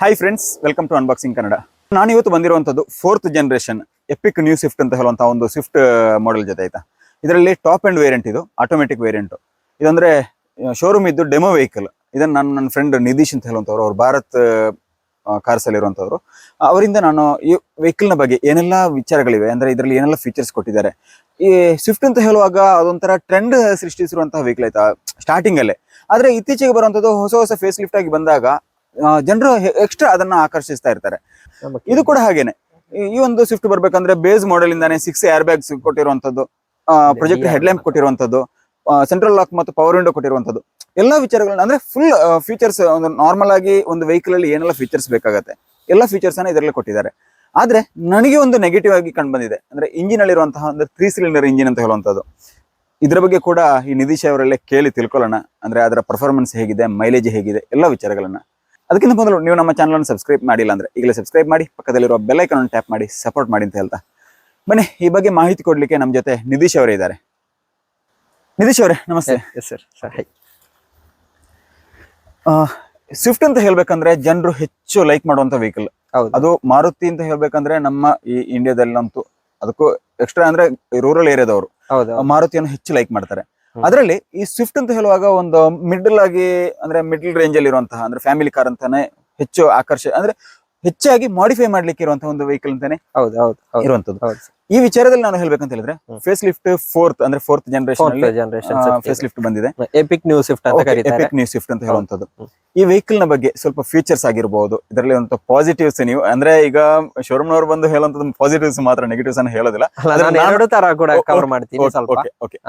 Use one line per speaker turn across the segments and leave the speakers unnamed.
Hi friends welcome to unboxing Kannada ನಾನು ಇವತ್ತು ಬಂದಿರುವಂಥದ್ದು fourth generation epic new Swift ಅಂತ ಹೇಳುವಂಥ ಒಂದು ಸ್ವಿಫ್ಟ್ ಮಾಡೆಲ್ ಜೊತೆ ಆಯ್ತಾ? ಇದರಲ್ಲಿ ಟಾಪ್ ಆ್ಯಂಡ್ ವೇರಿಯಂಟ್ ಇದು ಆಟೋಮೆಟಿಕ್ ವೇರಿಯಂಟ್ ಇದಂದರೆ ಶೋರೂಮ್ ಇದ್ದು ಡೆಮೋ ವೆಹಿಕಲ್ ಇದನ್ನ ನಾನು ನನ್ನ ಫ್ರೆಂಡ್ ನಿಧೀಶ್ ಅಂತ ಹೇಳುವಂಥವ್ರು, ಅವ್ರು ಭಾರತ್ ಕಾರ್ಸಲ್ಲಿರುವಂಥವ್ರು. ಅವರಿಂದ ನಾನು ಈ ವೆಹಿಕಲ್ನ ಬಗ್ಗೆ ಏನೆಲ್ಲ ವಿಚಾರಗಳಿವೆ, ಅಂದರೆ ಇದರಲ್ಲಿ ಏನೆಲ್ಲ ಫೀಚರ್ಸ್ ಕೊಟ್ಟಿದ್ದಾರೆ. ಈ ಸ್ವಿಫ್ಟ್ ಅಂತ ಹೇಳುವಾಗ ಅದೊಂಥರ ಟ್ರೆಂಡ್ ಸೃಷ್ಟಿಸಿರುವಂತಹ ವೆಹಿಕಲ್ ಆಯ್ತಾ ಸ್ಟಾರ್ಟಿಂಗಲ್ಲೇ ಆದ್ರೆ ಇತ್ತೀಚೆಗೆ ಬರುವಂಥದ್ದು ಹೊಸ ಹೊಸ ಫೇಸ್ ಲಿಫ್ಟ್ ಆಗಿ ಬಂದಾಗ ಜನರು ಎಕ್ಸ್ಟ್ರಾ ಅದನ್ನ ಆಕರ್ಷಿಸ್ತಾ ಇರ್ತಾರೆ. ಇದು ಕೂಡ ಹಾಗೇನೆ. ಈ- ಒಂದು ಸ್ವಿಫ್ಟ್ ಬರ್ಬೇಕಂದ್ರೆ ಬೇಸ್ ಮಾಡೆಲ್ ಇಂದಾನೆ ಸಿಕ್ಸ್ ಏರ್ ಬ್ಯಾಗ್ಸ್ ಕೊಟ್ಟಿರುವಂತದ್ದು ಪ್ರೊಜೆಕ್ಟ್ ಹೆಡ್ ಲ್ಯಾಂಪ್ ಕೊಟ್ಟಿರುವಂತದ್ದು ಸೆಂಟ್ರಲ್ ಲಾಕ್ ಮತ್ತು ಪವರ್ ವಿಂಡೋ ಕೊಟ್ಟಿರುವಂತದ್ದು. ಎಲ್ಲಾ ವಿಚಾರಗಳನ್ನ ಅಂದ್ರೆ ಫುಲ್ ಫೀಚರ್ಸ್ ಒಂದು ನಾರ್ಮಲ್ ಆಗಿ ಒಂದು ವೆಹಿಕಲ್ ಅಲ್ಲಿ ಏನೆಲ್ಲ ಫೀಚರ್ಸ್ ಬೇಕಾಗುತ್ತೆ ಎಲ್ಲ ಫೀಚರ್ಸ್ ಅನ್ನ ಇದರಲ್ಲಿ ಕೊಟ್ಟಿದ್ದಾರೆ. ಆದ್ರೆ ನನಗೆ ಒಂದು ನೆಗೆಟಿವ್ ಆಗಿ ಕಂಡು ಬಂದಿದೆ. ಅಂದ್ರೆ ಇಂಜಿನ್ ಅಲ್ಲಿರುವಂತಹ ಅಂದ್ರೆ ತ್ರೀ ಸಿಲಿಂಡರ್ ಇಂಜಿನ್ ಅಂತ ಹೇಳುವಂತದ್ದು. ಇದ್ರ ಬಗ್ಗೆ ಕೂಡ ಈ ನಿಧೀಶ್ ಅವರಲ್ಲೇ ಕೇಳಿ ತಿಳ್ಕೊಳ್ಳೋಣ. ಅಂದ್ರೆ ಅದರ ಪರ್ಫಾರ್ಮೆನ್ಸ್ ಹೇಗಿದೆ ಮೈಲೇಜ್ ಹೇಗಿದೆ ಎಲ್ಲ ವಿಚಾರಗಳನ್ನ. ಅದಕ್ಕಿಂತ ಮೊದಲು ನೀವು ನಮ್ಮ ಚಾನಲ್ ಅನ್ನು ಸಬ್ಸ್ಕ್ರೈಬ್ ಮಾಡಿಲ್ಲ ಅಂದ್ರೆ ಈಗಲೇ ಸಬ್ಸ್ಕ್ರೈಬ್ ಮಾಡಿ ಪಕ್ಕದಲ್ಲಿರುವ ಬೆಲ್ ಐಕನ್ ಟ್ಯಾಪ್ ಮಾಡಿ ಸಪೋರ್ಟ್ ಮಾಡಿ ಅಂತ ಹೇಳ್ತಾ. ಬನ್ನಿ ಈ ಬಗ್ಗೆ ಮಾಹಿತಿ ಕೊಡ್ಲಿಕ್ಕೆ ನಮ್ಮ ಜೊತೆ ನಿಧೀಶ್ ಅವರೇ ಇದ್ದಾರೆ. ನಿಧೀಶ್ ಅವರೇ ನಮಸ್ತೆ.
Yes sir sir hi
Swift ಅಂತ ಹೇಳ್ಬೇಕಂದ್ರೆ ಜನರು ಹೆಚ್ಚು ಲೈಕ್ ಮಾಡುವಂತ ವೆಹಿಕಲ್
ಹೌದು.
ಅದು ಮಾರುತಿ ಅಂತ ಹೇಳ್ಬೇಕಂದ್ರೆ ನಮ್ಮ ಈ ಇಂಡಿಯಾದಲ್ಲಂತೂ ಅದಕ್ಕೂ ಎಕ್ಸ್ಟ್ರಾ ಅಂದ್ರೆ ರೂರಲ್ ಏರಿಯಾದವರು
ಹೌದು
ಮಾರುತಿಯನ್ನು ಹೆಚ್ಚು ಲೈಕ್ ಮಾಡ್ತಾರೆ. ಅದರಲ್ಲಿ ಈ ಸ್ವಿಫ್ಟ್ ಅಂತ ಹೇಳುವಾಗ ಒಂದು ಮಿಡಲ್ ಆಗಿ ಅಂದ್ರೆ ಮಿಡಲ್ ರೇಂಜ್ ಅಲ್ಲಿ ಇರುವಂತಹ ಅಂದ್ರೆ ಫ್ಯಾಮಿಲಿ ಕಾರ್ ಅಂತಾನೆ ಹೆಚ್ಚು ಆಕರ್ಷ ಅಂದ್ರೆ ಹೆಚ್ಚಾಗಿ ಮಾಡಿಫೈ ಮಾಡ್ಲಿಕ್ಕೆ ಇರುವಂತಹ ಒಂದು ವೆಹಿಕಲ್ ಅಂತಾನೆ
ಹೌದು ಹೌದು ಹೌದು.
ಇರುವಂತದ್ದು
ಹೌದು.
ಈ ವಿಚಾರದಲ್ಲಿ ನಾನು ಹೇಳ್ಬೇಕಂತ ಹೇಳಿದ್ರೆ ಫೇಸ್ ಲಿಫ್ಟ್ ಫೋರ್ತ್ ಅಂದ್ರೆ ಫೋರ್ತ್ ಜನರೇಷನ್ ಫೇಸ್ ಲಿಫ್ಟ್ ಬಂದಿದೆ.
ಎಪಿಕ್ ನ್ಯೂ ಸ್ವಿಫ್ಟ್ ಅಂತ
ಎಪಿಕ್ ನ್ಯೂ ಸ್ವಿಫ್ಟ್ ಅಂತ ಹೇಳುವಂತದ್ದು ಈ ವೆಹಿಕಲ್ನ ಬಗ್ಗೆ ಸ್ವಲ್ಪ ಫೀಚರ್ಸ್ ಆಗಿರಬಹುದು ಇದರಲ್ಲಿ ಒಂದು ಪಾಸಿಟಿವ್ಸ್ ನೀವು ಅಂದ್ರೆ ಈಗ ಶೋರೂಮ್ ನವರು ಬಂದು ಹೇಳುವಂತದ್ದು ಪಾಸಿಟಿವ್ಸ್ ಮಾತ್ರ ನೆಗೆಟಿವ್ಸ್ ಅನ್ನ ಹೇಳೋದಿಲ್ಲ.
ನಾನು
ನಾನು-
ಎರಡು ತರ ಕೂಡ ಕವರ್ ಮಾಡ್ತೀನಿ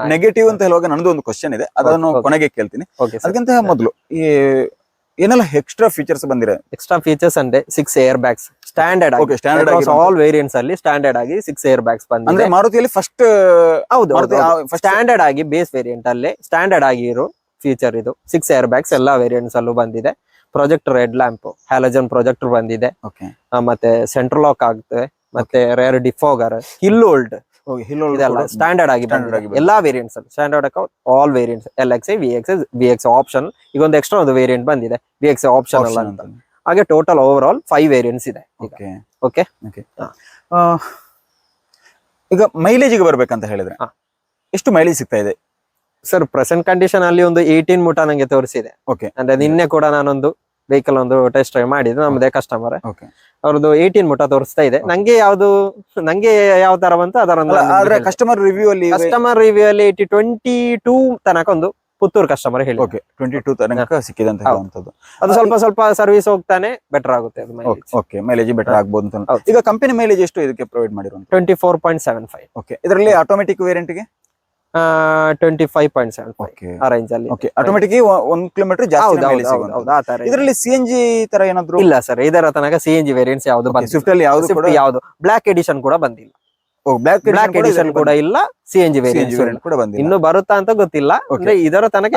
ನೆಗೆಟಿವ್ ಅಂತ ಹೇಳುವಾಗ ನನ್ನದು ಒಂದು ಕ್ವಶನ್ ಇದೆ ಅದನ್ನು. ಕೊನೆಗೆ ಕೇಳ್ತೀನಿ. ಅದಕ್ಕಿಂತ ಮೊದಲು ಈ ಏನೆಲ್ಲ ಎಕ್ಸ್ಟ್ರಾ ಫೀಚರ್ಸ್ ಬಂದಿದೆ?
ಎಕ್ಸ್ಟ್ರಾ ಫೀಚರ್ಸ್ ಅಂದ್ರೆ six air bags standard okay
standard
all variants ಅಲ್ಲಿ ಸ್ಟ್ಯಾಂಡರ್ಡ್ ಆಗಿ ಸಿಕ್ಸ್ ಏರ್ ಬ್ಯಾಗ್ಸ್
ಅಂದ್ರೆ
ಬಂದಿದೆ
ಮಾರುತಿಯಲ್ಲಿ ಫಸ್ಟ್
ಹೌದು ಸ್ಟ್ಯಾಂಡರ್ಡ್ ಆಗಿ ಬೇಸ್ ವೇರಿಯಂಟ್ ಅಲ್ಲಿ ಸ್ಟ್ಯಾಂಡರ್ಡ್ ಆಗಿ ಇರೋ ಫೀಚರ್ ಇದು. ಸಿಕ್ಸ್ ಏರ್ ಬ್ಯಾಗ್ಸ್ ಎಲ್ಲಾ ವೇರಿಯಂಟ್ಸ್ ಅಲ್ಲೂ ಬಂದಿದೆ. Projector red lamp halogen projector ಬಂದಿದೆ.
ಓಕೆ
ಮತ್ತೆ ಸೆಂಟ್ರಲ್ ಲಾಕ್ ಆಗುತ್ತೆ. ಮತ್ತೆ rear defogger hill hold standard ಆಗಿ
Standard ಆಗಿ
ಬಂದಿದೆ. ಎಲ್ಲಾ ವೇರಿಯಂಟ್ಸ್ ಅಲ್ಲಿ. Standard account all variants L X V X V X option ಈಗ ಒಂದು ಎಕ್ಸ್ಟ್ರಾ ಒಂದು ವೇರಿಯಂಟ್ ಬಂದಿದೆ. ವಿ ಎಕ್ಸ್ ಆಪ್ಷನ್ ಅಲ್ಲ ಅಂತ. ಹಾಗೆ total over all five variants ಇದೆ
ಓಕೆ
ಓಕೆ.
ಈಗ ಮೈಲೇಜಿಗೆ ಬರ್ಬೇಕಂತ ಹೇಳಿದ್ರೆ. ಎಷ್ಟು ಮೈಲೇಜ್ ಸಿಗ್ತಾ ಇದೆ?
ಸರ್ ಪ್ರೆಸೆಂಟ್ ಕಂಡೀಷನ್ ಅಲ್ಲಿ ಒಂದು ಏಯ್ಟೀನ್ ಮುಟ ನಂಗೆ ತೋರಿಸಿದೆ.
ಓಕೆ
ಅಂದ್ರೆ ನಿನ್ನೆ ಕೂಡ ನಾನೊಂದು ವೆಹಿಕಲ್ ಒಂದು ಟೆಸ್ಟ್ ಡ್ರೈವ್ ಮಾಡಿದ್ದು ನಮ್ಮದೇ ಕಸ್ಟಮರ್
ಓಕೆ
ಅವ್ರದ್ದು ಏಯ್ಟೀನ್ ಮುಟ ತೋರಿಸ್ತಾ ಇದೆ. ನಂಗೆ ಯಾವ್ದು ನಂಗೆ ಯಾವ ತರ ಬಂತು ಅದರ
ಕಸ್ಟಮರ್ ರಿವ್ಯೂ ಅಲ್ಲಿ
ಕಸ್ಟಮರ್ ರಿವ್ಯೂ ಅಲ್ಲಿ ಏಯ್ಟಿ ಟ್ವೆಂಟಿ ಟೂ ತನಕ ಒಂದು ಪುತ್ತೂರು ಕಸ್ಟಮರ್ ಹೇಳಿ.
ಓಕೆ ಟ್ವೆಂಟಿ ಟೂ ತನಕ ಸಿಕ್ಕಿದೆ ಅಂತ ಹೇಳುವಂತದ್ದು
ಅದು ಸ್ವಲ್ಪ ಸ್ವಲ್ಪ ಸರ್ವಿಸ್ ಹೋಗ್ತಾನೆ ಬೆಟರ್ ಆಗುತ್ತೆ ಅದು.
ಓಕೆ ಮೈಲೇಜ್ ಬೆಟರ್ ಆಗ್ಬೋದು ಅಂತ ಈಗ ಕಂಪನಿ ಮೈಲೇಜ್ ಎಷ್ಟು ಇದಕ್ಕೆ ಪ್ರೊವೈಡ್ ಮಾಡಿರೋ
twenty four point seven five
okay ಇದರಲ್ಲಿ automatic ವೇರಿಯಂಟ್ಗೆ?
Twenty five point seven
okay
ಆ ರೇಂಜ್ ಅಲ್ಲಿ
ಓಕೆ ಆಟೋಮೆಟಿಕ್ ಒಂದ್ ಕಿಲೋಮೀಟರ್ ಜಾಸ್ತಿ. ಇದರಲ್ಲಿ ಸಿ ಎನ್ ಜಿ ತರ ಏನಾದ್ರು?
ಇಲ್ಲ ಸರ್ ಇದರ ತನಕ ಸಿ ಎನ್ ಜಿ ವೇರಿಯಂಟ್ಸ್ ಯಾವ್ದು ಬಂದಿಲ್ಲ.
ಸ್ವಿಫ್ಟ್ ಅಲ್ಲಿ ಯಾವ್ದು ಕೂಡ
ಯಾವ್ದು. ಬ್ಲಾಕ್ ಎಡಿಷನ್ ಕೂಡ ಬಂದಿಲ್ಲ.
ಬ್ಲಾಕ್
ಎಡಿಷನ್ ಕೂಡ ಇಲ್ಲ ಸಿ ಎನ್ ಜಿ
ಕೂಡ ಬಂದಿಲ್ಲ.
ಇನ್ನು ಬರುತ್ತಾ ಅಂತ ಗೊತ್ತಿಲ್ಲ ಅಂದ್ರೆ ಇದರ ತನಕ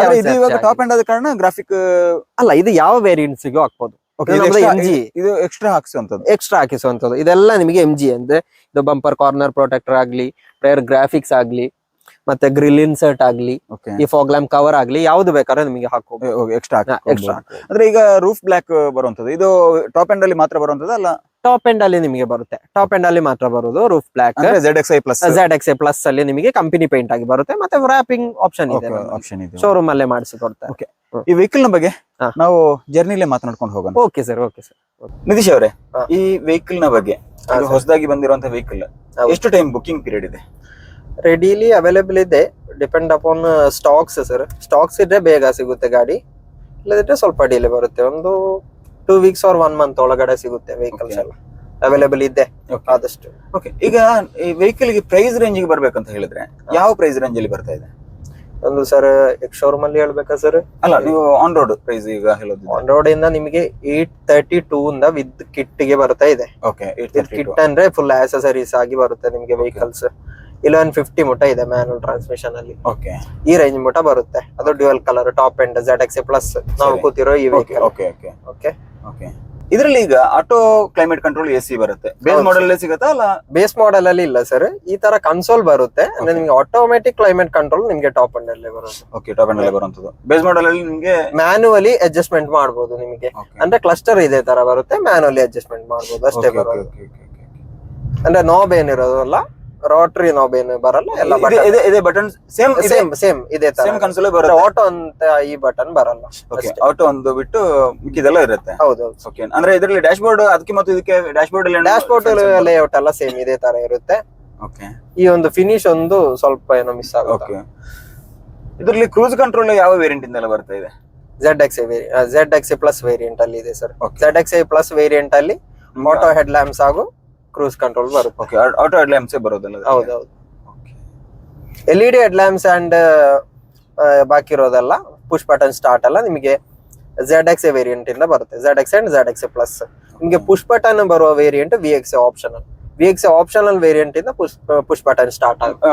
ಟಾಪ್ ಎಂಡ್ ಆದ ಕಾರಣ ಗ್ರಾಫಿಕ್
ಅಲ್ಲ ಇದು ಯಾವ ವೇರಿಯಂಟ್ಸ್ ಹಾಕ್ಬಹುದು ಹಾಕ್ಬೋದು ಇದು
ಎಕ್ಸ್ಟ್ರಾ ಹಾಕಿಸುವಂತದ್ದು
ಎಕ್ಸ್ಟ್ರಾ ಹಾಕಿಸುವಂತದ್ದು ಇದೆಲ್ಲ ನಿಮಗೆ ಎಂ ಜಿ ಅಂದ್ರೆ ಇದು ಬಂಪರ್ ಕಾರ್ನರ್ ಪ್ರೊಟೆಕ್ಟರ್ ಆಗ್ಲಿ ರೇರ್ ಗ್ರಾಫಿಕ್ಸ್ ಆಗ್ಲಿ ಮತ್ತೆ ಗ್ರಿಲ್ ಇನ್ಸರ್ಟ್ ಆಗ್ಲಿ ಈ ಫಾಗ್ ಲ್ಯಾಂಪ್ ಕವರ್ ಆಗ್ಲಿ ಯಾವ್ದು ಬೇಕಾದ್ರೆ ನಿಮಗೆ ಹಾಕೋಬಹುದು
ಎಕ್ಸ್ಟ್ರಾ
ಎಕ್ಸ್ಟ್ರಾ
ಅಂದ್ರೆ ಈಗ ರೂಫ್ ಬ್ಲಾಕ್ ಬರುವಂತದ್ದು ಇದು ಟಾಪ್ ಎಂಡ್ ಅಲ್ಲಿ ಮಾತ್ರ ಬರುವಂತದ್ದು ಅಲ್ಲ?
ಟಾಪ್ ಎಂಡ್ ಅಲ್ಲಿ ನಿಮಗೆ ಬರುತ್ತೆ. ಟಾಪ್ ಎಂಡ್ ಅಲ್ಲಿ ಮಾತ್ರ ಬರೋದು roof black
Z X I plus
Z X A plus ಅಲ್ಲಿ ನಿಮಗೆ ಕಂಪನಿ ಪೇಂಟ್ ಆಗಿ ಬರುತ್ತೆ. ಮತ್ತೆ ವ್ರಾಪಿಂಗ್ ಆಪ್ಷನ್ ಇದೆ
ಆಪ್ಷನ್ ಇದೆ.
ಶೋರೂಮ್ ಅಲ್ಲೇ ಮಾಡಿಸಿ ಕೊಡ್ತಾರೆ.
ಈ ವೆಹಿಕಲ್ನ ಬಗ್ಗೆ ನಾವು ಜರ್ನಿಲೇ ಮಾತನಾಡ್ಕೊಂಡು ಹೋಗೋಣ.
Okay sir okay sir
Nitish ಅವರೇ ಈ ವೆಹಿಕಲ್ನ ಬಗ್ಗೆ ಹೊಸದಾಗಿ ಬಂದಿರುವಂತಹ ವೆಹಿಕಲ್ ಎಷ್ಟು ಟೈಮ್ ಬುಕಿಂಗ್ ಪೀರಿಯಡ್ ಇದೆ?
ರೆಡಿಲಿ ಅವೈಲೇಬಲ್ ಇದೆ. Depend upon stocks sir stocks ಇದ್ರೆ ಬೇಗ ಸಿಗುತ್ತೆ ಗಾಡಿ. ಇಲ್ಲದಿದ್ರೆ ಸ್ವಲ್ಪ ಡಿಲೇ ಬರುತ್ತೆ. ಒಂದು two weeks or one month ಒಳಗಡೆ ಸಿಗುತ್ತೆ ವೆಹಿಕಲ್ಸ್. ಎಲ್ಲ. ಅವೈಲೇಬಲ್ ಇದೆ ಆದಷ್ಟು.
ಓಕೆ ಈಗ ಈ ವೆಹಿಕಲ್ಗೆ ಪ್ರೈಸ್ ರೇಂಜ್ಗೆ ಬರ್ಬೇಕಂತ ಹೇಳಿದ್ರೆ ಯಾವ ಪ್ರೈಸ್ ರೇಂಜ್ ಅಲ್ಲಿ ಬರ್ತಾ ಇದೆ?
ಒಂದು ಸರ್ ಎಕ್ಸ್ ಶೋರೂಮ್ ಅಲ್ಲಿ ಹೇಳ್ಬೇಕಾ ಸರ್?
ಅಲ್ಲ ನೀವು ಆನ್ ರೋಡ್ ಪ್ರೈಸ್ ಈಗ ಹೇಳೋದು
ಆನ್ ರೋಡ್ ಇಂದ ನಿಮಗೆ ಏಟ್ ತರ್ಟಿ ಟೂ ಇಂದ ವಿತ್ ಕಿಟ್ಗೆ ಬರ್ತಾ ಇದೆ.
ಓಕೆ
ಕಿಟ್ ಅಂದ್ರೆ ಫುಲ್ ಆಕ್ಸೆಸರೀಸ್ ಆಗಿ ಬರುತ್ತೆ ನಿಮಗೆ ವೆಹಿಕಲ್ಸ್ ಇಲೆವೆನ್ ಫಿಫ್ಟಿ ಮುಟ ಇದೆ ಮ್ಯಾನುವಲ್ ಟ್ರಾನ್ಸ್ಮಿಷನ್ ಅಲ್ಲಿ.
ಓಕೆ
ಈ ರೇಂಜ್ ಮುಟ ಬರುತ್ತೆ. ಅದು dual colour top end Z X plus ನಾವು. ಕೂತಿರೋ ಈ vehicle
okay okay
okay
okay ಇದರಲ್ಲಿ ಈಗ auto climate control A C ಬರುತ್ತೆ. ಬೇಸ್. ಮಾಡೆಲ್ ಸಿಗುತ್ತಾ ಅಲ್ಲ?
ಬೇಸ್ ಮಾಡೆಲ್ ಅಲ್ಲಿ ಇಲ್ಲ ಸರ್ ಈ ತರ ಕನ್ಸೋಲ್ ಬರುತ್ತೆ. ಅಂದ್ರೆ ನಿಮ್ಗೆ ಆಟೋಮೆಟಿಕ್ ಕ್ಲೈಮೇಟ್ ಕಂಟ್ರೋಲ್ ನಿಮ್ಗೆ ಟಾಪ್ ಅಂಡ್ ಅಲ್ಲಿ ಬರುತ್ತೆ
ಓಕೆ ಟಾಪ್ ಅಂಡ್ ಬರುವಂತದ್ದು ಬೇಸ್ ಮಾಡೆಲ್ ಅಲ್ಲಿ ನಿಮ್ಗೆ
ಮ್ಯಾನುವಲಿ ಅಡ್ಜಸ್ಟ್ಮೆಂಟ್ ಮಾಡಬಹುದು ನಿಮಗೆ. ಅಂದ್ರೆ ಕ್ಲಸ್ಟರ್ ಇದೇ ತರ ಬರುತ್ತೆ ಮ್ಯಾನುವಲಿ ಅಡ್ಜಸ್ಟ್ಮೆಂಟ್ ಮಾಡಬಹುದು ಅಷ್ಟೇ
okay.
ಅಂದ್ರೆ ನೋಬ್ ಏನಿರೋದಲ್ಲ ರೋಟ್ರಿ ನಾಬ್ ಏನು ಬರಲ್ಲ ಎಲ್ಲ
ಇದೆ- ಬಟನ್ ಸೇಮ್
ಸೇಮ್ ಸೇಮ್ ಇದೆ.
ಸೇಮ್ ಕನ್ಸೋಲ್ ಬರುತ್ತೆ.
ಆಟೋ ಅಂತ ಈ ಬಟನ್ ಬರಲ್ಲ
ಓಕೆ. ಆಟೋ ಒಂದು ಬಿಟ್ಟು ಮಿಕ್ಕಿದೆಲ್ಲ ಇರುತ್ತೆ.
ಹೌದು
ಓಕೆ ಅಂದ್ರೆ ಇದರಲ್ಲಿ ಡ್ಯಾಶ್ ಬೋರ್ಡ್ ಅದಕ್ಕೆ ಮತ್ತು ಇದಕ್ಕೆ ಡ್ಯಾಶ್ ಬೋರ್ಡ್ ಅಲ್ಲಿ
ಡ್ಯಾಶ್ ಬೋರ್ಡ್ ಲೇಔಟ್ ಎಲ್ಲ ಸೇಮ್ ಇದೆ ತರ ಇರುತ್ತೆ.
ಓಕೆ
ಈ ಒಂದು ಫಿನಿಶ್ ಒಂದು ಸ್ವಲ್ಪ ಏನೋ ಮಿಸ್ ಆಗುತ್ತೆ?
ಓಕೆ ಇದರಲ್ಲಿ ಕ್ರೂಸ್ ಕಂಟ್ರೋಲ್ ಯಾವ ವೇರಿಯಂಟ್ ಇಂದ ಬರ್ತಾ ಇದೆ?
Z X Z X plus variant ಅಲ್ಲಿ ಇದೆ sir. Z X plus variant ಅಲ್ಲಿ ಮೋಟೋ ಹೆಡ್ ಲ್ಯಾಂಪ್ಸ್ ಹಾಗೂ ಕ್ರೂಸ್ ಕಂಟ್ರೋಲ್ ಬರುತ್ತೆ.
ಓಕೆ ಆಟೋ ಹೆಡ್ ಲ್ಯಾಂಪ್ಸ್ ಬರೋದಲ್ಲ?
ಹೌದೌದು. L E D head lamps and ಬಾಕಿ ಇರೋದಲ್ಲ ಪುಷ್ ಬಟನ್ ಸ್ಟಾರ್ಟ್ ಅಲ್ಲ ನಿಮಗೆ ಝೆಡ್ ಎಕ್ಸ್ ವೇರಿಯಂಟ್ ಇಂದ ಬರುತ್ತೆ. Z X and Z X plus ನಿಮಗೆ ಪುಷ್ ಬಟನ್ ಬರುವ variant V X optional V X optional variant ಇಂದ ಪುಷ್ ಪುಷ್ ಬಟನ್ ಸ್ಟಾರ್ಟ್ ಆಗುತ್ತೆ.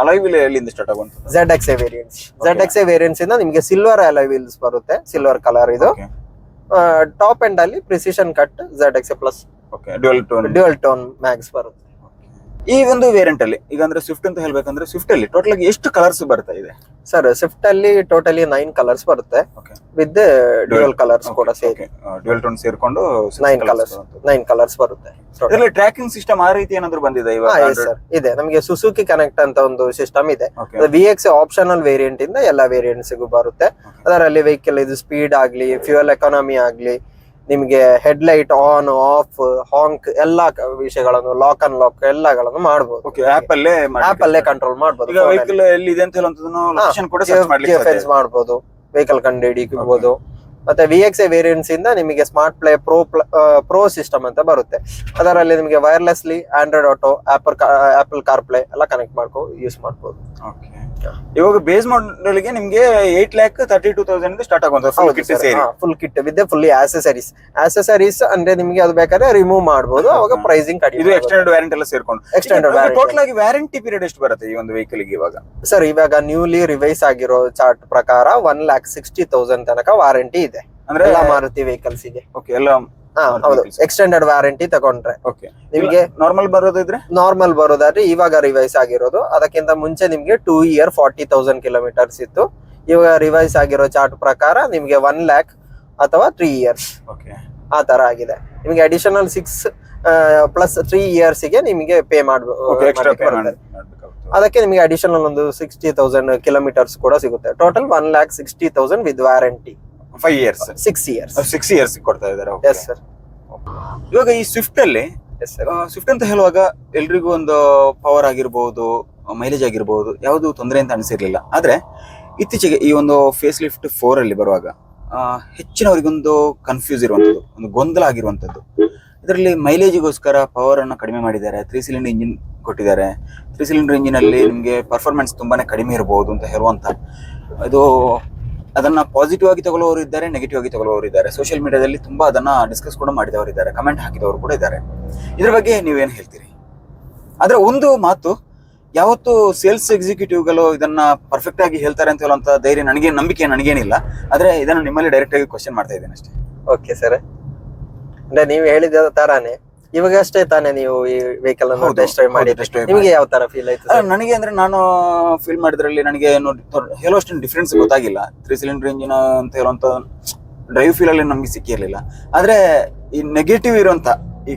ಅಲಾಯ್ ವಿಲ್ ಎಲ್ಲಿಂದ ಸ್ಟಾರ್ಟ್ ಆಗುವಂತ
Z X variants Z X variants ಇಂದ ನಿಮಗೆ ಸಿಲ್ವರ್ ಅಲೈ ವೀಲ್ಸ್ ಬರುತ್ತೆ. Silver colour ಇದು. ಟಾಪ್ ಎಂಡ್ ಅಲ್ಲಿ precision cut Z X plus
okay dual tone
dual tone max ಬರುತ್ತೆ.
ಈ ಒಂದು ವೇರಿಯಂಟ್ ಅಲ್ಲಿ ಈಗ ಅಂದ್ರೆ ಸ್ವಿಫ್ಟ್ ಅಂತ ಹೇಳ್ಬೇಕಂದ್ರೆ ಸ್ವಿಫ್ಟ್ ಅಲ್ಲಿ ಟೋಟಲ್ ಆಗಿ ಎಷ್ಟು ಕಲರ್ಸ್ ಬರ್ತಾ ಇದೆ?
ಸರ್ ಸ್ವಿಫ್ಟ್ ಅಲ್ಲಿ ಟೋಟಲಿ ನೈನ್ ಕಲರ್ಸ್ ಬರುತ್ತೆ. ವಿತ್ ಡ್ಯುಯಲ್ ಕಲರ್ಸ್ ಕೂಡ ಸೇರಿ.
ಡ್ಯುಯಲ್ ಟೋನ್ ಸೇರ್ಕೊಂಡು
ನೈನ್ ಕಲರ್ಸ್ ನೈನ್ ಕಲರ್ಸ್ ಬರುತ್ತೆ.
ಇದರಲ್ಲಿ ಟ್ರ್ಯಾಕಿಂಗ್ ಸಿಸ್ಟಮ್ ಆ ರೀತಿ ಏನಾದ್ರು ಬಂದಿದೆ ಇವಾಗ?
ಸರ್ ಇದೆ ನಮಗೆ ಸುಸುಕಿ ಕನೆಕ್ಟ್ ಅಂತ ಒಂದು ಸಿಸ್ಟಮ್ ಇದೆ. ವಿ ಎಕ್ಸ್ ಆಪ್ಷನಲ್ ವೇರಿಯಂಟ್ ಇಂದ ಎಲ್ಲ ವೇರಿಯಂಟ್ಸ್ ಬರುತ್ತೆ. ಅದರಲ್ಲಿ ವೆಹಿಕಲ್ ಇದು ಸ್ಪೀಡ್ ಆಗ್ಲಿ ಫ್ಯೂಯಲ್ ಎಕಾನಮಿ ಆಗ್ಲಿ ನಿಮಗೆ ಹೆಡ್ಲೈಟ್ ಆನ್ ಆಫ್ ಹಾಂಕ್ ಎಲ್ಲಾ ವಿಷಯಗಳನ್ನು ಲಾಕ್ ಅನ್ ಲಾಕ್ ಎಲ್ಲಗಳನ್ನು ಮಾಡಬಹುದು
ಆಪ್ ಅಲ್ಲೇ
ಆಪ್ ಅಲ್ಲೇ ಕಂಟ್ರೋಲ್ ಮಾಡಬಹುದು
ವೆಹಿಕಲ್ ಎಲ್ಲಿದೆ ಅಂತ ಹೇಳುವಂತದನ್ನು
ಮಾಡಬಹುದು ವೆಹಿಕಲ್ ಕಂಡು ಹಿಡಿಬಹುದು ಮತ್ತೆ ವಿ ಎಕ್ಸ್ ಎ ವೇರಿಯಂಟ್ಸ್ ಇಂದ ನಿಮಗೆ smart play pro pro system ಅಂತ ಬರುತ್ತೆ. ಅದರಲ್ಲಿ ನಿಮಗೆ wirelessly Android Auto Apple Apple CarPlay ಎಲ್ಲ ಕನೆಕ್ಟ್ ಮಾಡ್ಕೊ ಯೂಸ್ ಮಾಡಬಹುದು.
ಇವಾಗ ಬೇಸ್ಗೆ ನಿಮ್ಗೆ eight lakh thirty two thousand start ಆಗುವಂತ ಫುಲ್ ಕಿಟ್ ಸೇರಿ.
Full kit with full accessories accessories ಅಂದ್ರೆ ನಿಮ್ಗೆ ಅದು ಬೇಕಾದ್ರೆ ರಿಮೂವ್ ಮಾಡಬಹುದು ಅವಾಗ ಪ್ರೈಸಿಂಗ್
ಇದು
ಕಡಿಮೆ
ಎಕ್ಸ್ಟೆಂಡೆಡ್ ವ್ಯಾರಂಟಿ ಎಲ್ಲ ಸೇರ್ಕೊಂಡು.
ಎಕ್ಸ್ಟೆಂಡೆಡ್
ಟೋಟಲ್ ಆಗಿ ವ್ಯಾರಂಟಿ ಪೀರಿಯಡ್ ಎಷ್ಟು ಬರುತ್ತೆ ಈ ಒಂದು ವೆಹಿಕಲ್ಗೆ ಇವಾಗ?
ಸರ್ ಇವಾಗ ನ್ಯೂಲಿ ರಿವೈಸ್ ಆಗಿರೋ ಚಾರ್ಟ್ ಪ್ರಕಾರ ಒನ್ ಲ್ಯಾಕ್ ಸಿಕ್ಸ್ಟಿ ತೌಸಂಡ್ ತನಕ ವಾರಂಟಿ ಇದೆ.
ಅಂದ್ರೆ
ಎಲ್ಲ ಮಾರುತಿ ವೆಹಿಕಲ್ಸ್ ಇದೆ
ಓಕೆ ಎಲ್ಲ
ಹೌದು. ಎಕ್ಸ್ಟೆಂಡೆಡ್ ವಾರಂಟಿ ತಗೊಂಡ್ರೆ.
ಓಕೆ
ನಿಮಗೆ
ನಾರ್ಮಲ್ ಬರೋದಿದ್ರೆ?
ನಾರ್ಮಲ್ ಬರೋದಾದ್ರೆ ಇವಾಗ ರಿವೈಸ್ ಆಗಿರೋದು. ಅದಕ್ಕಿಂತ ಮುಂಚೆ ನಿಮ್ಗೆ two year forty thousand kilometers ಇತ್ತು. ಇವಾಗ ರಿವೈಸ್ ಆಗಿರೋ ಚಾರ್ಟ್ ಪ್ರಕಾರ ನಿಮ್ಗೆ ಒನ್ ಲ್ಯಾಕ್ ಅಥವಾ ತ್ರೀ ಇಯರ್ಸ್
ಓಕೆ
ಆ ತರ ಆಗಿದೆ. ನಿಮ್ಗೆ ಅಡಿಷನಲ್ ಸಿಕ್ಸ್ ಪ್ಲಸ್ ತ್ರೀ ಇಯರ್ಸ್ಗೆ ನಿಮಗೆ ಪೇ ಮಾಡಬೇಕು ಅದಕ್ಕೆ ನಿಮಗೆ ಅಡಿಷನಲ್ ಒಂದು ಸಿಕ್ಸ್ಟಿ ತೌಸಂಡ್ ಕಿಲೋಮೀಟರ್ಸ್ ಕೂಡ ಸಿಗುತ್ತೆ. Total one lakh sixty thousand with warranty
five years
six years
six years ಕೊಡ್ತಾ ಇದ್ದಾರೆ.
ಎಸ್ ಸರ್
ಇವಾಗ ಈ ಸ್ವಿಫ್ಟ್ ಅಲ್ಲಿ ಸ್ವಿಫ್ಟ್ ಅಂತ ಹೇಳುವಾಗ ಎಲ್ರಿಗೂ ಒಂದು ಪವರ್ ಆಗಿರ್ಬೋದು ಮೈಲೇಜ್ ಆಗಿರ್ಬೋದು ಯಾವುದು ತೊಂದರೆ ಅಂತ ಅನಿಸಿರ್ಲಿಲ್ಲ. ಆದ್ರೆ ಇತ್ತೀಚೆಗೆ ಈ ಒಂದು ಫೇಸ್ ಲಿಫ್ಟ್ ಫೋರ್ ಅಲ್ಲಿ ಬರುವಾಗ ಹೆಚ್ಚಿನವರಿಗೊಂದು ಕನ್ಫ್ಯೂಸ್ ಇರುವಂತದ್ದು ಒಂದು ಗೊಂದಲ ಆಗಿರುವಂತದ್ದು ಇದರಲ್ಲಿ ಮೈಲೇಜಿಗೋಸ್ಕರ ಪವರ್ ಅನ್ನು ಕಡಿಮೆ ಮಾಡಿದ್ದಾರೆ. ತ್ರೀ ಸಿಲಿಂಡರ್ ಇಂಜಿನ್ ಕೊಟ್ಟಿದ್ದಾರೆ. ತ್ರೀ ಸಿಲಿಂಡರ್ ಇಂಜಿನ್ ಅಲ್ಲಿ ನಿಮಗೆ ಪರ್ಫಾರ್ಮೆನ್ಸ್ ತುಂಬಾನೇ ಕಡಿಮೆ ಇರಬಹುದು ಅಂತ ಹೇಳುವಂತ ಇದು ಅದನ್ನ ಪಾಸಿಟಿವ್ ಆಗಿ ತಗೊಳ್ಳೋರು ಇದ್ದಾರೆ ನೆಗೆಟಿವ್ ಆಗಿ ತಗೊಳ್ಳೋರು ಇದ್ದಾರೆ. ಸೋಷಿಯಲ್ ಮೀಡಿಯಾದಲ್ಲಿ ತುಂಬಾ ಅದನ್ನ ಡಿಸ್ಕಸ್ ಕೂಡ ಮಾಡಿದವರು ಇದ್ದಾರೆ ಕಮೆಂಟ್ ಹಾಕಿದವರು ಕೂಡ ಇದ್ದಾರೆ. ಇದ್ರ ಬಗ್ಗೆ ನೀವೇನು ಹೇಳ್ತೀರಿ? ಆದ್ರೆ ಒಂದು ಮಾತು, ಯಾವತ್ತು ಸೇಲ್ಸ್ ಎಕ್ಸಿಕ್ಯೂಟಿವ್ಗಳು ಇದನ್ನ ಪರ್ಫೆಕ್ಟ್ ಆಗಿ ಹೇಳ್ತಾರೆ ಅಂತ ಹೇಳುವಂತ ಧೈರ್ಯ ನನಗೆ, ನಂಬಿಕೆ ನನಗೇನಿಲ್ಲ. ಆದ್ರೆ ಇದನ್ನ ನಿಮ್ಮಲ್ಲಿ ಡೈರೆಕ್ಟ್ ಆಗಿ ಕ್ವಶನ್ ಮಾಡ್ತಾ ಇದ್ದೇನೆ ಅಷ್ಟೇ.
ಓಕೆ ಸರ್ ಅಂದ್ರೆ ನೀವು ಹೇಳಿದ ತರಾನೇ ಇವಾಗ ಅಷ್ಟೇ ತಾನೇ ನೀವು ಈ ವೆಹಿಕಲ್ ಅನ್ನು
ಹೌದು,
ಟೆಸ್ಟ್ ಡ್ರೈವ್
ಹೌದು,
ಮಾಡಿ
test drive
ನಿಮಗೆ ಯಾವ ತರ ಫೀಲ್ ಆಯ್ತು ಸರ್
ನನಗೆ ಅಂದ್ರೆ ನಾನು ಫೀಲ್ ಮಾಡಿದ್ರಲ್ಲಿ ನನಗೆ ನೋಡಿ ಹೇಳೋಷ್ಟು ಡಿಫ್ರೆನ್ಸ್ ಗೊತ್ತಾಗಿಲ್ಲ. ತ್ರೀ ಸಿಲಿಂಡರ್ ಇಂಜಿನ್ ಅಂತ ಹೇಳುವಂತ ಡ್ರೈವ್ ಫೀಲ್ ಅಲ್ಲಿ ನಮ್ಗೆ ಸಿಕ್ಕಿರ್ಲಿಲ್ಲ. ಆದ್ರೆ ಈ ನೆಗೆಟಿವ್ ಇರುವಂತ ಈ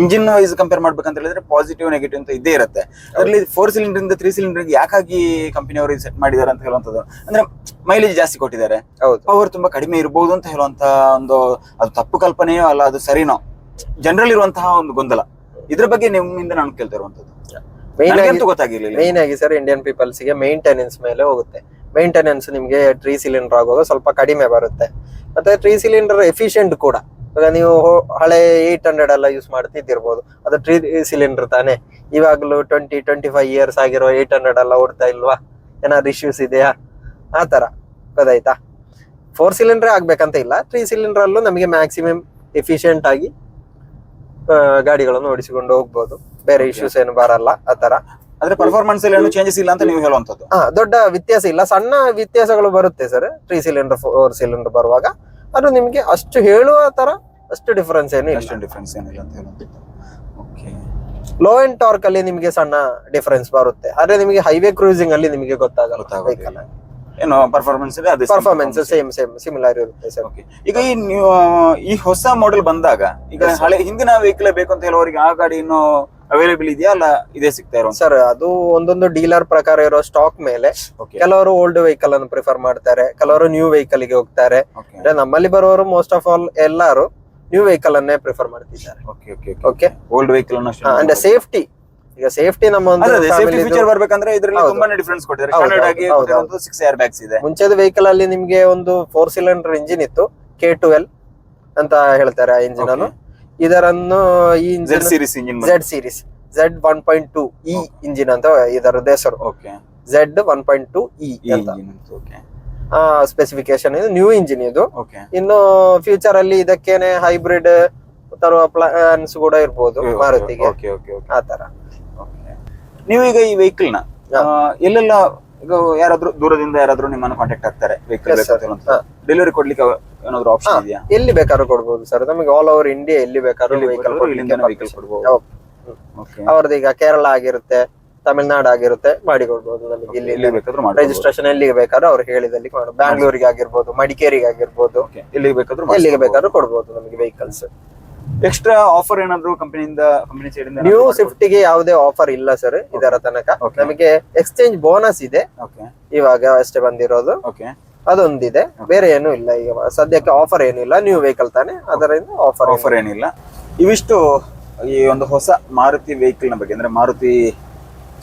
ಇಂಜಿನ್ ವೈಸ್ ಕಂಪೇರ್ ಮಾಡ್ಬೇಕಂತ ಹೇಳಿದ್ರೆ ಪಾಸಿಟಿವ್ ನೆಗೆಟಿವ್ ಅಂತ ಇದ್ದೇ ಇರುತ್ತೆ. ಅದರಲ್ಲಿ ಫೋರ್ ಸಿಲಿಂಡರ್ ಇಂದ ತ್ರೀ ಸಿಲಿಂಡರ್ ಯಾಕಾಗಿ ಕಂಪನಿ ಅವರು ಸೆಟ್ ಮಾಡಿದ್ದಾರೆ ಅಂತ ಹೇಳುವಂತದ್ದು ಅಂದ್ರೆ ಮೈಲೇಜ್ ಜಾಸ್ತಿ ಕೊಟ್ಟಿದ್ದಾರೆ.
ಹೌದು.
ಪವರ್ ತುಂಬಾ ಕಡಿಮೆ ಇರಬಹುದು ಅಂತ ಹೇಳುವಂತ ಒಂದು ಅದು ತಪ್ಪು ಕಲ್ಪನೆಯೋ ಅಲ್ಲ ಅದು ಸರಿನೋ? ಜನರಲ್ ಇರುವಂತಹ ಒಂದು ಗೊಂದಲ. ಇದ್ರ ಬಗ್ಗೆ ನಿಮ್ಮಿಂದ ನಾನು ಕೇಳ್ತಾ ಇರುವಂತದ್ದು
ಮೇನ್ ಆಗಿ
ಗೊತ್ತಾಗಿರ್ಲಿಲ್ಲ.
ಮೇನ್ ಆಗಿ ಸರ್ ಇಂಡಿಯನ್ ಪೀಪಲ್ಸ್ಗೆ ಮೇಂಟೆನೆನ್ಸ್ ಮೇಲೆ ಹೋಗುತ್ತೆ. ಮೇಂಟೆನೆನ್ಸ್ ನಿಮ್ಗೆ ಟ್ರೀ ಸಿಲಿಂಡರ್ ಆಗುವಾಗ ಸ್ವಲ್ಪ ಕಡಿಮೆ ಬರುತ್ತೆ. ಮತ್ತೆ ಟ್ರೀ ಸಿಲಿಂಡರ್ ಎಫಿಷಿಯಂಟ್ ಕೂಡ. ಇವಾಗ ನೀವು ಹಳೆ ಏಟ್ ಹಂಡ್ರೆಡ್ ಎಲ್ಲ ಯೂಸ್ ಮಾಡ್ತಿದ್ದಿರ್ಬೋದು. ಅದು ಟ್ರೀ ಸಿಲಿಂಡರ್ ತಾನೆ. ಇವಾಗಲೂ ಟ್ವೆಂಟಿ ಟ್ವೆಂಟಿ ಫೈವ್ ಇಯರ್ಸ್ ಆಗಿರೋ ಏಟ್ ಹಂಡ್ರೆಡ್ ಎಲ್ಲ ಓಡ್ತಾ ಇಲ್ವಾ? ಏನಾದ್ರು ಇಶ್ಯೂಸ್ ಇದೆಯಾ? ಆ ತರ. ಗೊತ್ತಾಯ್ತಾ? ಫೋರ್ ಸಿಲಿಂಡರ್ ಆಗ್ಬೇಕಂತ ಇಲ್ಲ. ತ್ರೀ ಸಿಲಿಂಡರ್ ಅಲ್ಲೂ ನಮಗೆ ಮ್ಯಾಕ್ಸಿಮಮ್ ಎಫಿಷಿಯಂಟ್ ಆಗಿ ಗಾಡಿಗಳನ್ನು ಓಡಿಸಿಕೊಂಡು ಹೋಗ್ಬೋದು. ಬೇರೆ ಇಶ್ಯೂಸ್ ಏನು ಬರಲ್ಲ ಆ ತರ
ಆದ್ರೆ ಪರ್ಫಾರ್ಮೆನ್ಸ್ ಅಲ್ಲಿ ಏನು ಚೇಂಜಸ್ ಇಲ್ಲ ಅಂತ ನೀವು ಹೇಳುವಂತದ್ದು
ಹಾ ದೊಡ್ಡ ವ್ಯತ್ಯಾಸ ಇಲ್ಲ. ಸಣ್ಣ ವ್ಯತ್ಯಾಸಗಳು ಬರುತ್ತೆ sir three cylinder four cylinder ಬರುವಾಗ. ಅದು ನಿಮ್ಗೆ ಅಷ್ಟು ಹೇಳುವ ತರ ಅಷ್ಟು ಡಿಫರೆನ್ಸ್ ಏನು ಇಲ್ಲ.
ಡಿಫರೆನ್ಸ್ ಡಿಫ್ರೆನ್ಸ್ ಏನಿಲ್ಲ ಅಂತ ಹೇಳುವಂತದ್ದು ಓಕೆ
ಲೋ ಅಂಡ್ ಟಾರ್ಕ್ ಅಲ್ಲಿ ನಿಮಗೆ ಸಣ್ಣ ಡಿಫರೆನ್ಸ್ ಬರುತ್ತೆ. ಆದ್ರೆ ನಿಮಗೆ ಹೈವೇ ಕ್ರೂಸಿಂಗ್ ಅಲ್ಲಿ ನಿಮಗೆ ಗೊತ್ತಾಗಲ್ಲ.
ಏನು ಪರ್ಫಾರ್ಮೆನ್ಸ್ ಇದೆ ಅದೇ
ಪರ್ಫಾರ್ಮೆನ್ಸ್ ಸೇಮ್ ಸೇಮ್ ಸಿಮಿಲರ್ ಇರುತ್ತೆ ಸರ್
ಓಕೆ ಈಗ ಈ ನೀವು ಈ ಹೊಸ ಮಾಡೆಲ್ ಬಂದಾಗ ಈಗ ಹಳೆ ಹಿಂದಿನ ವೆಹಿಕಲ್ ಬೇಕು ಅಂತ ಹೇಳೋರಿಗೆ ಆ ಗಾಡಿ ಇನ್ನು ಅವೈಲೇಬಲ್ ಇದೆಯಾ ಅಲ್ಲ ಇದೇ ಸಿಗ್ತಾ ಇರೋ
ಸರ್ ಅದು ಒಂದೊಂದು ಡೀಲರ್ ಪ್ರಕಾರ ಇರೋ ಸ್ಟಾಕ್ ಮೇಲೆ ಕೆಲವರು ಓಲ್ಡ್ ವೆಹಿಕಲ್ ಅನ್ನು ಪ್ರಿಫರ್ ಮಾಡ್ತಾರೆ ಕೆಲವರು ನ್ಯೂ ವೆಹಿಕಲ್ಗೆ ಹೋಗ್ತಾರೆ. ಅಂದ್ರೆ ನಮ್ಮಲ್ಲಿ ಬರುವವರು ಮೋಸ್ಟ್ ಆಫ್ ಆಲ್ ಎಲ್ಲರೂ ನ್ಯೂ ವೆಹಿಕಲ್ ಅನ್ನೇ ಪ್ರಿಫರ್ ಮಾಡ್ತಿದ್ದಾರೆ.
Okay okay
okay
old vehicle
ಅಂದ್ರೆ ಸೇಫ್ಟಿ ಈಗ ಸೇಫ್ಟಿ ನಮ್ಮ ಒಂದು
ಸೇಫ್ಟಿ
ದು-
ಬರ್ಬೇಕಂದ್ರೆ ಇದರಲ್ಲಿ. ತುಂಬಾನೇ ಡಿಫರೆನ್ಸ್ ಕೊಟ್ಟಿದ್ದಾರೆ. ಸ್ಟ್ಯಾಂಡರ್ಡ್ ಆಗಿ
ಹೌದು, ಹೌದು.
ಸಿಕ್ಸ್ ಏರ್ ಬ್ಯಾಗ್ಸ್ ಇದೆ.
ಮುಂಚೆದ ವೆಹಿಕಲ್ ಅಲ್ಲಿ ನಿಮ್ಗೆ ಒಂದು ಫೋರ್ ಸಿಲಿಂಡರ್ ಇಂಜಿನ್ ಇತ್ತು ಕೆ ಟ್ವೆಲ್ ಅಂತ ಹೇಳ್ತಾರೆ ಆ ಇಂಜಿನ್ ಅನ್ನು. ಇದರನ್ನು ಈ engine
series engine
Z series Z one point two E engine ಅಂತ ಇದರದ್ದು ಹೆಸರು.
Okay
Z one point two E ಅಂತ. ಸ್ಪೆಸಿಫಿಕೇಶನ್ ಇದು ನ್ಯೂ ಇಂಜಿನ್ ಇದು. ಇನ್ನು ಫ್ಯೂಚರ್ ಅಲ್ಲಿ ಇದಕ್ಕೇನೆ ಹೈಬ್ರಿಡ್ ತರುವ ಪ್ಲಾನ್ಸ್ ಕೂಡ ಇರ್ಬೋದು ಮಾರುತಿಗೆ
ಓಕೆ ನೀವು ಈಗ ಈ ವೆಹಿಕಲ್ನ. ಎಲ್ಲೆಲ್ಲ ಈಗ ಯಾರಾದ್ರೂ ದೂರದಿಂದ ಯಾರಾದ್ರೂ ನಿಮ್ಮನ್ನು ಕಾಂಟ್ಯಾಕ್ಟ್ ಆಗ್ತಾರೆ ವೆಹಿಕಲ್. ಡೆಲಿವರಿ ಕೊಡ್ಲಿಕ್ಕೆ ಏನಾದ್ರು ಆಪ್ಷನ್. ಇದೆಯಾ?
ಎಲ್ಲಿ ಬೇಕಾದ್ರೂ ಕೊಡ್ಬೋದು ಸರ್ ನಮಗೆ ಆಲ್ ಓವರ್ ಇಂಡಿಯಾ ಎಲ್ಲಿ ಬೇಕಾದ್ರೂ ವೆಹಿಕಲ್
ಕೊಡ್ಬೋದು. ಓಕೆ
ಅವ್ರದ್ದು ಈಗ ಕೇರಳ ಆಗಿರುತ್ತೆ ತಮಿಳ್ನಾಡು ಆಗಿರುತ್ತೆ ಮಾಡಿ ಕೊಡ್ಬೋದು ನಮಗೆ. ಇಲ್ಲಿ
ಎಲ್ಲಿ ಬೇಕಾದ್ರೂ
ರಿಜಿಸ್ಟ್ರೇಷನ್ ಎಲ್ಲಿಗೆ ಬೇಕಾದ್ರೂ ಅವ್ರು ಹೇಳಿದಲ್ಲಿ ಬ್ಯಾಂಗ್ಳೂರಿಗೆ ಆಗಿರ್ಬೋದು ಮಡಿಕೇರಿಗೆ ಆಗಿರ್ಬೋದು.
ಎಲ್ಲಿಗೆ ಬೇಕಾದ್ರೂ
ಎಲ್ಲಿಗೆ ಬೇಕಾದ್ರೂ ಕೊಡ್ಬೋದು ನಮಗೆ ವೆಹಿಕಲ್ಸ್
ಎಕ್ಸ್ಟ್ರಾ ಆಫರ್ ಏನಾದ್ರು ಕಂಪನಿಯಿಂದ ಕಂಪನಿ ಸೈಡ್ ಇಂದ
ನ್ಯೂ ಸ್ವಿಫ್ಟ್ಗೆ ಯಾವುದೇ ಆಫರ್ ಇಲ್ಲ ಸರ್ ಇದರ ತನಕ. ನಮಗೆ ಎಕ್ಸ್ಚೇಂಜ್ ಬೋನಸ್ ಇದೆ.
ಓಕೆ
ಇವಾಗ ಅಷ್ಟೇ ಬಂದಿರೋದು.
ಓಕೆ
ಅದೊಂದಿದೆ. ಬೇರೆ ಏನು ಇಲ್ಲ ಈಗ. ಸದ್ಯಕ್ಕೆ ಆಫರ್ ಏನಿಲ್ಲ ನ್ಯೂ ವೆಹಿಕಲ್ ತಾನೆ. ಅದರಿಂದ ಆಫರ್
ಆಫರ್ ಏನಿಲ್ಲ ಇವಿಷ್ಟು ಈ ಒಂದು ಹೊಸ ಮಾರುತಿ ವೆಹಿಕಲ್ನ ಬಗ್ಗೆ ಅಂದ್ರೆ ಮಾರುತಿ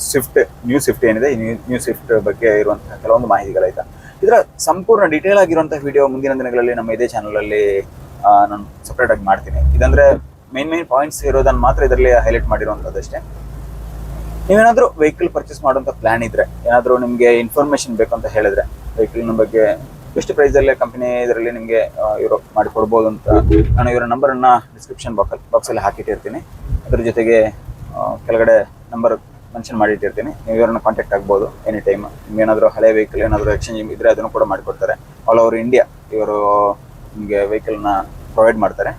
ಸ್ವಿಫ್ಟ್ ನ್ಯೂ ಸ್ವಿಫ್ಟ್ ಏನಿದೆ ನ್ಯೂ ಸ್ವಿಫ್ಟ್ ಬಗ್ಗೆ ಇರುವಂತಹ ಕೆಲವೊಂದು ಮಾಹಿತಿಗಳಾಯ್ತಾ. ಇದರ ಸಂಪೂರ್ಣ ಡೀಟೇಲ್ ಆಗಿರುವಂತಹ ವಿಡಿಯೋ ಮುಂದಿನ ದಿನಗಳಲ್ಲಿ ನಮ್ಮ ಇದೇ ಚಾನಲ್ ಅಲ್ಲಿ ನಾನು ಸಪ್ರೇಟ್ ಆಗಿ ಮಾಡ್ತೀನಿ. ಇದಂದ್ರೆ ಮೇನ್ ಮೇನ್ ಪಾಯಿಂಟ್ಸ್ ಇರೋದನ್ನ ಮಾತ್ರ ಇದರಲ್ಲಿ ಹೈಲೈಟ್ ಮಾಡಿರುವಂತದ್ದಷ್ಟೇ ನೀವೇನಾದ್ರೂ ವೆಹಿಕಲ್ ಪರ್ಚೇಸ್ ಮಾಡುವಂತ ಪ್ಲಾನ್ ಇದ್ರೆ, ಏನಾದ್ರೂ ನಿಮಗೆ ಇನ್ಫಾರ್ಮೇಶನ್ ಬೇಕು ಅಂತ ಹೇಳಿದ್ರೆ ವೆಹಿಕಲ್ ಬಗ್ಗೆ ಎಷ್ಟು ಪ್ರೈಸ್ ಅಲ್ಲಿ ಕಂಪನಿ ಇದರಲ್ಲಿ ನಿಮಗೆ ಇವರು ಮಾಡಿಕೊಡ್ಬೋದು ಅಂತ ನಾನು ಇವರ ನಂಬರ್ ಅನ್ನ ಡಿಸ್ಕ್ರಿಪ್ಷನ್ ಬಾಕ್ಸ್ ಅಲ್ಲಿ ಹಾಕಿಟ್ಟಿರ್ತೀನಿ. ಅದ್ರ ಜೊತೆಗೆ ಕೆಳಗಡೆ ನಂಬರ್ ಮೆನ್ಷನ್ ಮಾಡಿಟ್ಟಿರ್ತೀನಿ. ನೀವು ಇವರನ್ನ ಕಾಂಟ್ಯಾಕ್ಟ್ ಆಗ್ಬೋದು ಎನಿ ಟೈಮ್ ನಿಮ್ಗೆ ಏನಾದರೂ ಹಳೆ ವೆಹಿಕಲ್ ಏನಾದರೂ ಎಕ್ಸ್ಚೇಂಜ್ ಇದ್ರೆ ಅದನ್ನು ಕೂಡ ಮಾಡಿಕೊಡ್ತಾರೆ. ಆಲ್ ಓವರ್ ಇಂಡಿಯಾ ಇವರು ನಿಮಗೆ ವೆಹಿಕಲ್ನ ಪ್ರೊವೈಡ್ ಮಾಡ್ತಾರೆ.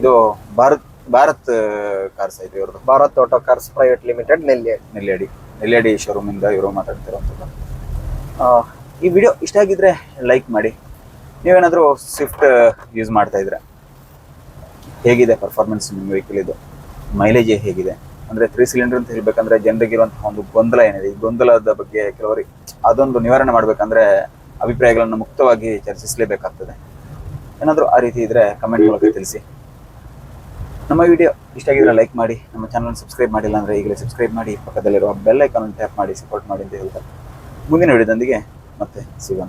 ಇದು ಭಾರತ್ ಭಾರತ್ ಕಾರ್ಸ್ ಐತೆ ಇವ್ರದ್ದು.
Bharat Auto Cars Private Limited ನೆಲ್ಲಿ
Nelyadi Nelyadi ಶೋರೂಮಿಂದ ಇವರು ಮಾತಾಡ್ತಿರೋಂಥದ್ದು. ಈ ವಿಡಿಯೋ ಇಷ್ಟ ಆಗಿದ್ರೆ ಲೈಕ್ ಮಾಡಿ. ನೀವೇನಾದರೂ ಸ್ವಿಫ್ಟ್ ಯೂಸ್ ಮಾಡ್ತಾ ಇದ್ರೆ. ಹೇಗಿದೆ ಪರ್ಫಾರ್ಮೆನ್ಸ್ ನಿಮ್ಮ ವೆಹಿಕಲ್ ಇದು? ಮೈಲೇಜ್ ಹೇಗಿದೆ? ಅಂದರೆ ತ್ರೀ ಸಿಲಿಂಡರ್ ಅಂತ ಹೇಳ್ಬೇಕಂದ್ರೆ ಜನರಿಗೆ ಇರುವಂತಹ ಒಂದು ಗೊಂದಲ ಏನಿದೆ? ಈ ಗೊಂದಲದ ಬಗ್ಗೆ ಕೆಲವರಿಗೆ ಅದೊಂದು ನಿವಾರಣೆ ಮಾಡಬೇಕಂದ್ರೆ ಅಭಿಪ್ರಾಯಗಳನ್ನು ಮುಕ್ತವಾಗಿ ಚರ್ಚಿಸಲೇಬೇಕಾಗ್ತದೆ. ಏನಾದರೂ ಆ ರೀತಿ ಇದ್ರೆ ಕಮೆಂಟ್ ಮೂಲಕ ತಿಳಿಸಿ. ನಮ್ಮ ವಿಡಿಯೋ ಇಷ್ಟ ಆಗಿದ್ರೆ ಲೈಕ್ ಮಾಡಿ ನಮ್ಮ ಚಾನಲ್ ಸಬ್ಸ್ಕ್ರೈಬ್ ಮಾಡಿಲ್ಲ ಅಂದ್ರೆ ಈಗಲೇ ಸಬ್ಸ್ಕ್ರೈಬ್ ಮಾಡಿ ಪಕ್ಕದಲ್ಲಿರುವ ಬೆಲ್ ಐಕಾನ್ ಟ್ಯಾಪ್ ಮಾಡಿ ಸಪೋರ್ಟ್ ಮಾಡಿ ಅಂತ ಹೇಳ್ತಾರೆ ಮುಂದಿನ ವಿಡಿಯೋದೊಂದಿಗೆ ಮತ್ತೆ ಸಿಗೋಣ.